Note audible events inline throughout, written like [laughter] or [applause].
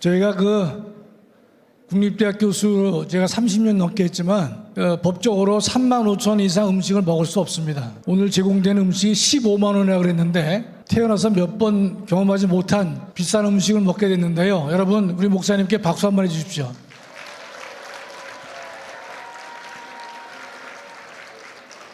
저희가 그 국립대학 교수로 제가 30년 넘게 했지만 어, 법적으로 3만 5천 이상 음식을 먹을 수 없습니다. 오늘 제공되는 음식이 15만 원이라 그랬는데 태어나서 몇 번 경험하지 못한 비싼 음식을 먹게 됐는데요. 여러분 우리 목사님께 박수 한 번 해주십시오.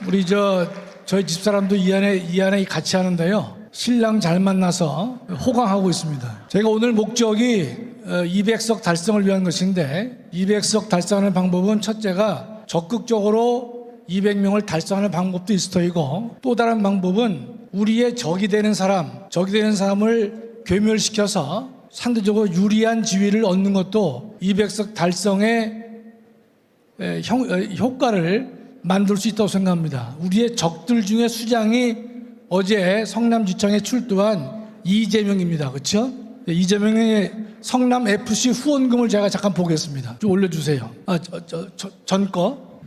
우리 저 저희 집 사람도 이 안에 이 안에 같이 하는데요. 신랑 잘 만나서 호강하고 있습니다. 제가 오늘 목적이 어, 200석 달성을 위한 것인데 200석 달성하는 방법은 첫째가 적극적으로 200명을 달성하는 방법도 있을 터이고 또 다른 방법은 우리의 적이 되는 사람, 적이 되는 사람을 괴멸시켜서 상대적으로 유리한 지위를 얻는 것도 200석 달성의 어, 효과를 만들 수 있다고 생각합니다. 우리의 적들 중에 수장이 어제 성남지청에 출두한 이재명입니다. 그렇죠? 이재명의 성남 FC 후원금을 제가 잠깐 보겠습니다. 좀 올려주세요. 아, 저, 저, 저, 전 거.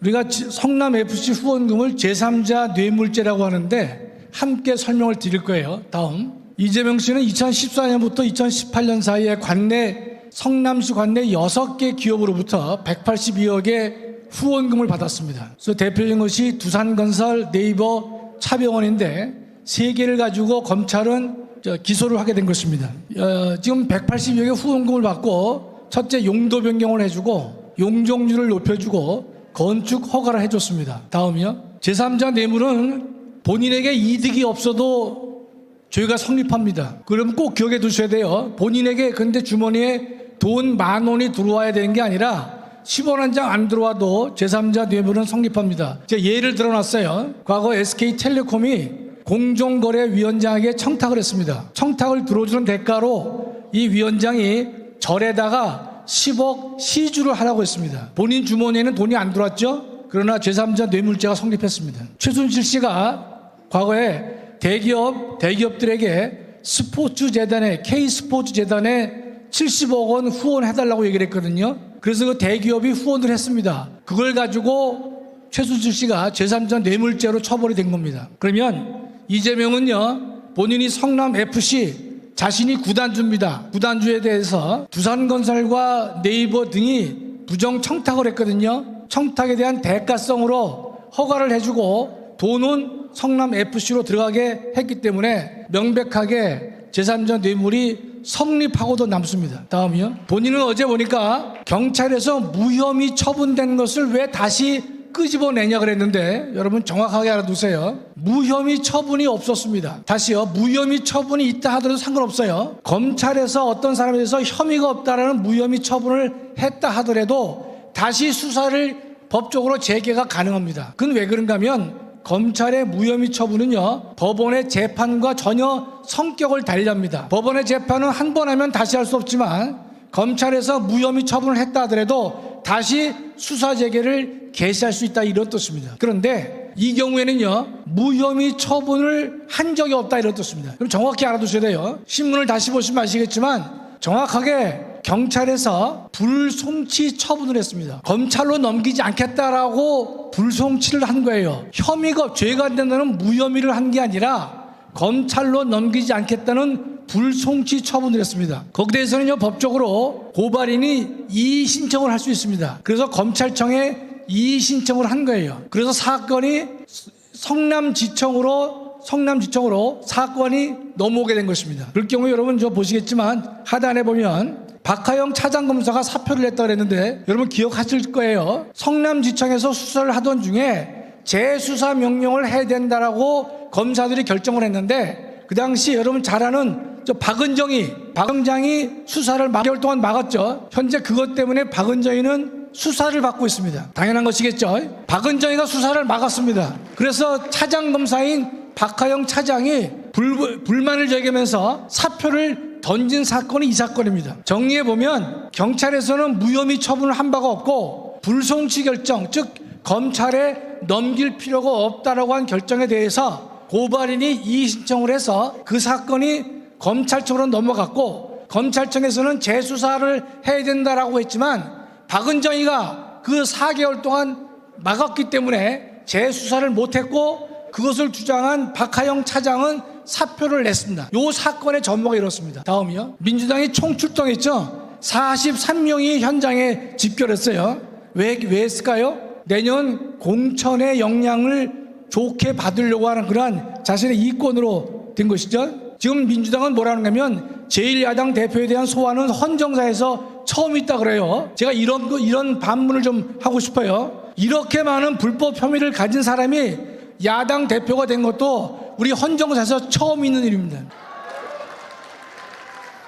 우리가 지- 성남 FC 후원금을 제3자 뇌물죄라고 하는데 함께 설명을 드릴 거예요. 다음. 이재명 씨는 2014년부터 2018년 사이에 관내 성남시 관내 6개 기업으로부터 182억의 후원금을 받았습니다. 그래서 대표적인 것이 두산건설, 네이버, 차병원인데 세 개를 가지고 검찰은 저 기소를 하게 된 것입니다. 어, 지금 180여 개 후원금을 받고 첫째 용도 변경을 해주고 용적률을 높여주고 건축 허가를 해줬습니다. 다음이요. 제3자 뇌물은 본인에게 이득이 없어도 죄가 성립합니다. 그럼 꼭 기억해 두셔야 돼요. 본인에게 근데 주머니에 돈 만 원이 들어와야 되는 게 아니라 10원 한 장 안 들어와도 제3자 뇌물은 성립합니다. 제가 예를 들어놨어요. 과거 SK텔레콤이 공정거래위원장에게 청탁을 했습니다. 청탁을 들어주는 대가로 이 위원장이 절에다가 10억 시주를 하라고 했습니다. 본인 주머니에는 돈이 안 들어왔죠? 그러나 제3자 뇌물죄가 성립했습니다. 최순실 씨가 과거에 대기업, 대기업들에게 스포츠 재단에, K 스포츠 재단에 70억 원 후원해달라고 얘기를 했거든요. 그래서 그 대기업이 후원을 했습니다. 그걸 가지고 최순실 씨가 제3자 뇌물죄로 처벌이 된 겁니다. 그러면 이재명은요, 본인이 성남 FC 자신이 구단주입니다. 구단주에 대해서 두산건설과 네이버 등이 부정 청탁을 했거든요. 청탁에 대한 대가성으로 허가를 해주고 돈은 성남 FC로 들어가게 했기 때문에 명백하게 제3자 뇌물이 성립하고도 남습니다. 다음이요. 본인은 어제 보니까 경찰에서 무혐의 처분된 것을 왜 다시 끄집어내냐 그랬는데 여러분 정확하게 알아두세요. 무혐의 처분이 없었습니다. 다시요. 무혐의 처분이 있다 하더라도 상관없어요. 검찰에서 어떤 사람에 대해서 혐의가 없다라는 무혐의 처분을 했다 하더라도 다시 수사를 법적으로 재개가 가능합니다. 그건 왜 그런가 하면 검찰의 무혐의 처분은요, 법원의 재판과 전혀 성격을 달리합니다. 법원의 재판은 한 번 하면 다시 할 수 없지만, 검찰에서 무혐의 처분을 했다 하더라도 다시 수사 재개를 개시할 수 있다 이런 뜻입니다. 그런데 이 경우에는요, 무혐의 처분을 한 적이 없다 이런 뜻입니다. 그럼 정확히 알아두셔야 돼요. 신문을 다시 보시면 아시겠지만, 정확하게 경찰에서 불송치 처분을 했습니다. 검찰로 넘기지 않겠다라고 불송치를 한 거예요. 혐의가 죄가 안 된다는 무혐의를 한 게 아니라 검찰로 넘기지 않겠다는 불송치 처분을 했습니다. 거기에 대해서는요 법적으로 고발인이 이의 신청을 할 수 있습니다. 그래서 검찰청에 이의 신청을 한 거예요. 그래서 사건이 성남지청으로 성남지청으로 사건이 넘어오게 된 것입니다. 그럴 경우 여러분 저 보시겠지만 하단에 보면 박하영 차장검사가 사표를 냈다 그랬는데 여러분 기억하실 거예요. 성남지청에서 수사를 하던 중에 재수사 명령을 해야 된다라고 검사들이 결정을 했는데 그 당시 여러분 잘 아는 저 박은정이 박은장이 수사를 막 개월 동안 막았죠. 현재 그것 때문에 박은정이는 수사를 받고 있습니다. 당연한 것이겠죠. 박은정이가 수사를 막았습니다. 그래서 차장 검사인 박하영 차장이 불, 불만을 제기하면서 사표를 던진 사건이 이 사건입니다. 정리해 보면 경찰에서는 무혐의 처분을 한 바가 없고 불송치 결정, 즉 검찰에 넘길 필요가 없다라고 한 결정에 대해서 고발인이 이의 신청을 해서 그 사건이 검찰청으로 넘어갔고 검찰청에서는 재수사를 해야 된다라고 했지만 박은정이가 그 4개월 동안 막았기 때문에 재수사를 못했고 그것을 주장한 박하영 차장은 사표를 냈습니다. 요 사건의 전모가 이렇습니다. 다음이요. 민주당이 총출동했죠. 43명이 현장에 집결했어요. 왜, 왜 했을까요? 내년 공천의 역량을 좋게 받으려고 하는 그러한 자신의 이권으로 된 것이죠. 지금 민주당은 뭐라는 가면 제1야당 대표에 대한 소환은 헌정사에서 처음 있다 그래요. 제가 이런 거, 이런 반문을 좀 하고 싶어요. 이렇게 많은 불법 혐의를 가진 사람이 야당 대표가 된 것도 우리 헌정사에서 처음 있는 일입니다.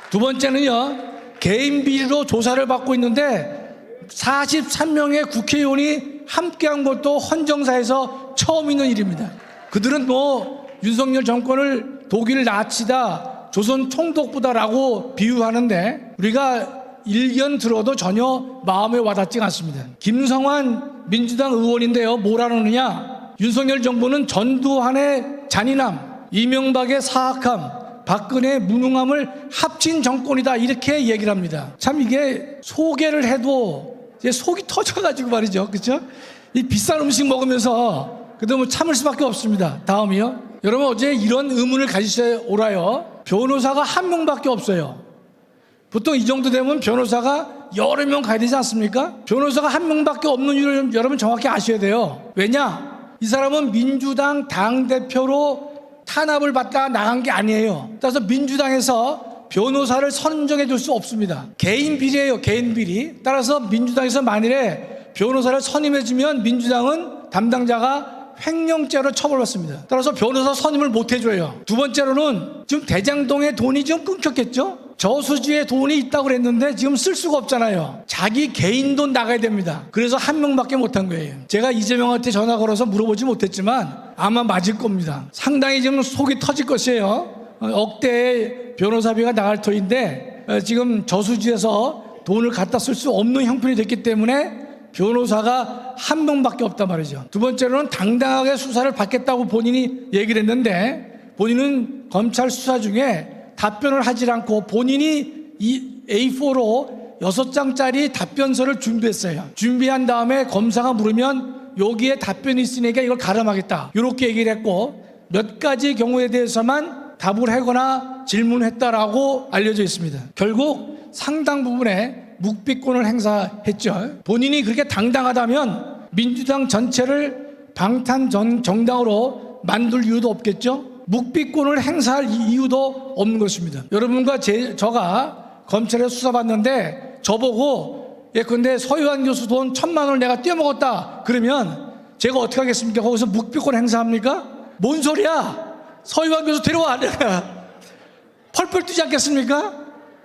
두 번째는요, 개인 비리로 조사를 받고 있는데 43명의 국회의원이 함께한 것도 헌정사에서 처음 있는 일입니다. 그들은 뭐 윤석열 정권을 독일 나치다, 조선 총독부다라고 비유하는데 우리가 일견 들어도 전혀 마음에 와닿지 않습니다. 김성환 민주당 의원인데요, 뭐라느냐? 윤석열 정부는 전두환의 잔인함, 이명박의 사악함, 박근혜의 무능함을 합친 정권이다 이렇게 얘기를 합니다. 참 이게 소개를 해도 속이 터져가지고 말이죠, 그렇죠? 이 비싼 음식 먹으면서 그래도 뭐 참을 수밖에 없습니다. 다음이요. 여러분 어제 이런 의문을 가지셔야 옳아요. 변호사가 한 명밖에 없어요. 보통 이 정도 되면 변호사가 여러 명 가야 되지 않습니까? 변호사가 한 명밖에 없는 이유를 여러분 정확히 아셔야 돼요. 왜냐? 이 사람은 민주당 당대표로 탄압을 받다가 나간 게 아니에요. 따라서 민주당에서 변호사를 선정해 줄 수 없습니다. 개인 비리예요, 개인 비리. 따라서 민주당에서 만일에 변호사를 선임해 주면 민주당은 담당자가 횡령죄로 처벌받습니다. 따라서 변호사 선임을 못 해줘요. 두 번째로는 지금 대장동에 돈이 좀 끊겼겠죠? 저수지에 돈이 있다고 그랬는데 지금 쓸 수가 없잖아요. 자기 개인 돈 나가야 됩니다. 그래서 한 명밖에 못한 거예요. 제가 이재명한테 전화 걸어서 물어보지 못했지만 아마 맞을 겁니다. 상당히 지금 속이 터질 것이에요. 어, 억대의 변호사비가 나갈 터인데 어, 지금 저수지에서 돈을 갖다 쓸 수 없는 형편이 됐기 때문에 변호사가 한 명밖에 없단 말이죠. 두 번째로는 당당하게 수사를 받겠다고 본인이 얘기를 했는데 본인은 검찰 수사 중에 답변을 하지 않고 본인이 이 A4로 여섯 장짜리 답변서를 준비했어요. 준비한 다음에 검사가 물으면 여기에 답변이 있으니까 이걸 가름하겠다. 이렇게 얘기를 했고 몇 가지 경우에 대해서만 답을 하거나 질문했다라고 알려져 있습니다. 결국 상당 부분에 묵비권을 행사했죠. 본인이 그렇게 당당하다면 민주당 전체를 방탄 전 정당으로 만들 이유도 없겠죠. 묵비권을 행사할 이- 이유도 없는 것입니다. 여러분과 제, 저가 검찰에 수사받는데 저보고 예컨대 서유한 교수 돈 천만 원을 내가 떼먹었다 그러면 제가 어떻게 하겠습니까? 거기서 묵비권 행사합니까? 뭔 소리야? 서유한 교수 데려와 [laughs] 펄펄 뛰지 않겠습니까?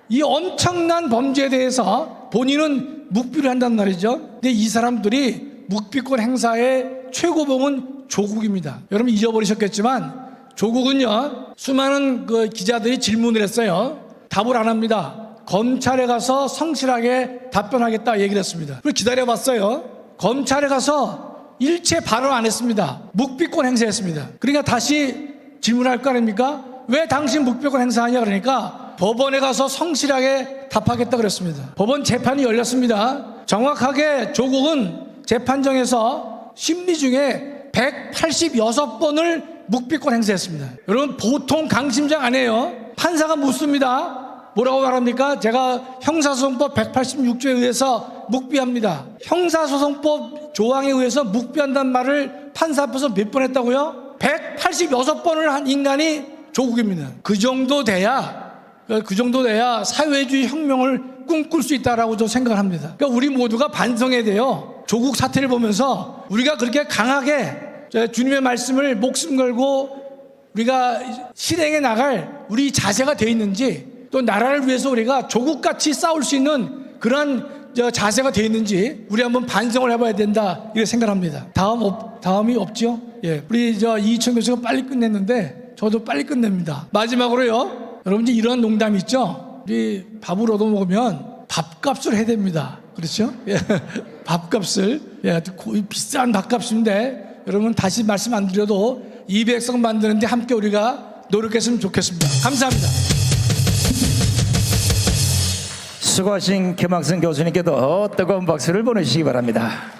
이 엄청난 범죄에 대해서 본인은 묵비를 한단 말이죠. 근데 이 사람들이 묵비권 행사의 최고봉은 조국입니다. 여러분 잊어버리셨겠지만 조국은요 수많은 그 기자들이 질문을 했어요. 답을 안 합니다. 검찰에 가서 성실하게 답변하겠다 얘기를 했습니다. 그리고 기다려봤어요. 검찰에 가서 일체 발언 안 했습니다. 묵비권 행사했습니다. 그러니까 다시 질문할 거 아닙니까? 왜 당신 묵비권 행사하냐 그러니까 법원에 가서 성실하게 답하겠다 그랬습니다. 법원 재판이 열렸습니다. 정확하게 조국은 재판정에서 심리 중에 186번을 묵비권 행사했습니다. 여러분 보통 강심장 아니에요. 판사가 묻습니다. 뭐라고 말합니까? 제가 형사소송법 186조에 의해서 묵비합니다. 형사소송법 조항에 의해서 묵비한다는 말을 판사 앞에서 몇 번 했다고요? 186번을 한 인간이 조국입니다. 그 정도 돼야 그 정도 돼야 사회주의 혁명을 꿈꿀 수 있다라고 저 생각을 합니다. 그러니까 우리 모두가 반성해야 돼요. 조국 사태를 보면서 우리가 그렇게 강하게 저 주님의 말씀을 목숨 걸고 우리가 실행해 나갈 우리 자세가 돼 있는지 또 나라를 위해서 우리가 조국같이 싸울 수 있는 그런 저 자세가 돼 있는지 우리 한번 반성을 해봐야 된다 이렇게 생각합니다. 다음 없, 다음이 없죠? 예, 우리 저 이희천 교수가 빨리 끝냈는데 저도 빨리 끝냅니다. 마지막으로요. 여러분들 이런 농담 있죠? 우리 밥을 얻어 먹으면 밥값을 해야 됩니다. 그렇죠? 예, [laughs] 밥값을 예, 고- 비싼 밥값인데 여러분 다시 말씀 안 드려도 200석 만드는데 함께 우리가 노력했으면 좋겠습니다. 감사합니다. 수고하신 김학승 교수님께도 뜨거운 박수를 보내주시기 바랍니다.